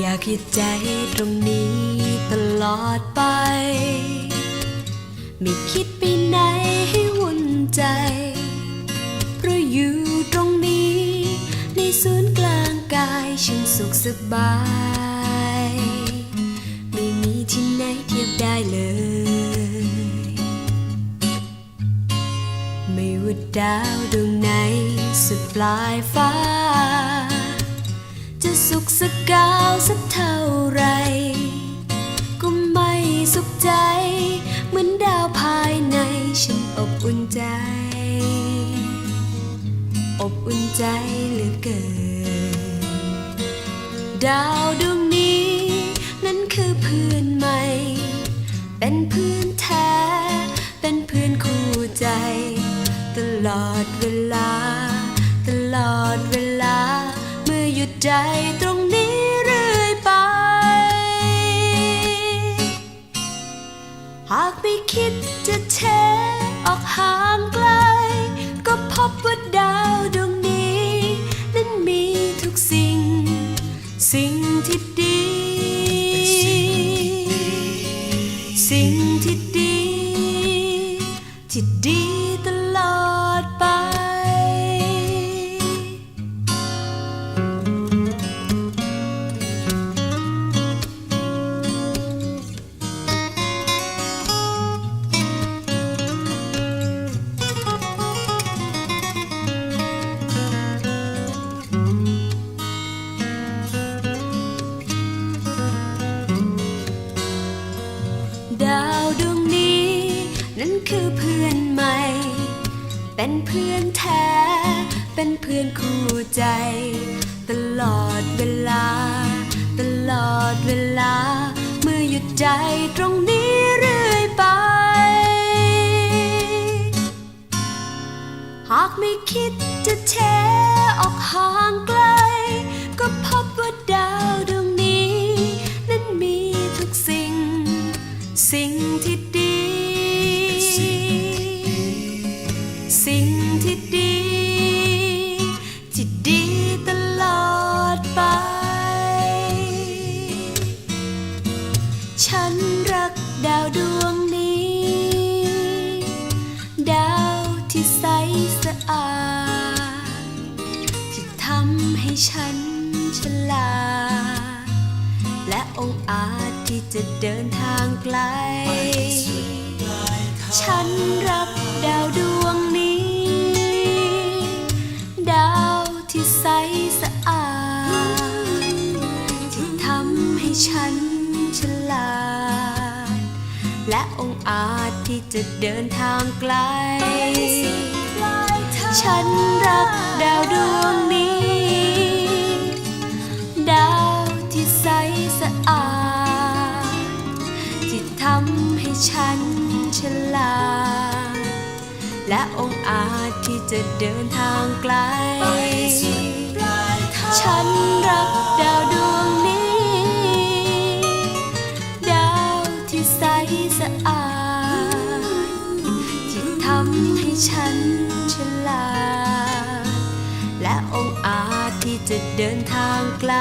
อยากหยุดใจตรงนี้ตลอดไป ไม่คิดไปไหนให้วุ่นใจ เพราะอยู่ตรงนี้ ในศูนย์กลางกายฉันสุขสบาย ไม่มีที่ไหนเทียบได้เลย ไม่ว่าดาวดวงไหนสุดปลายฟ้า จะสุขสักกาวสักเท่าไร ก็ไม่สุขใจ เหมือนดาวภายในฉันอบอุ่นใจ อบอุ่นใจเหลือเกิน ดาวดวงนี้ นั้นคือเพื่อนใหม่ เป็นเพื่อนแท้ เป็นเพื่อนคู่ใจ ตลอดเวลา ตลอดเวลาเมื่อหยุด ใจตรงนี้เรื่อยไป หากไม่คิดจะเทออกห่างไกล ก็พบว่าดาวดวงนี้ นั้นมีทุกสิ่ง สิ่งที่ดี สิ่งที่ดี คือเพื่อนใหม่ เป็นเพื่อนแท้ เป็นเพื่อนคู่ใจ ตลอดเวลา ตลอดเวลา เมื่อหยุดใจตรงนี้เรื่อยไป หากไม่คิดจะแชออกห่างไกล ก็พบว่าดาวดวงนี้ นั้นมีทุกสิ่ง สิ่งที่ดี ที่ใสสะอาดที่ทำให้ฉันฉลาด และองค์อาจที่จะเดินทางไกล ฉันรัก และองค์อาจที่จะเดินทางไกล ฉันรักดาวดวงนี้ ดาวที่ใสสะอาด ที่ทำให้ฉันฉลาด และองค์อาจที่จะเดินทางไกล ฉันรักำให้ฉันฉลาด และองอาจที่จะเดินทางไกล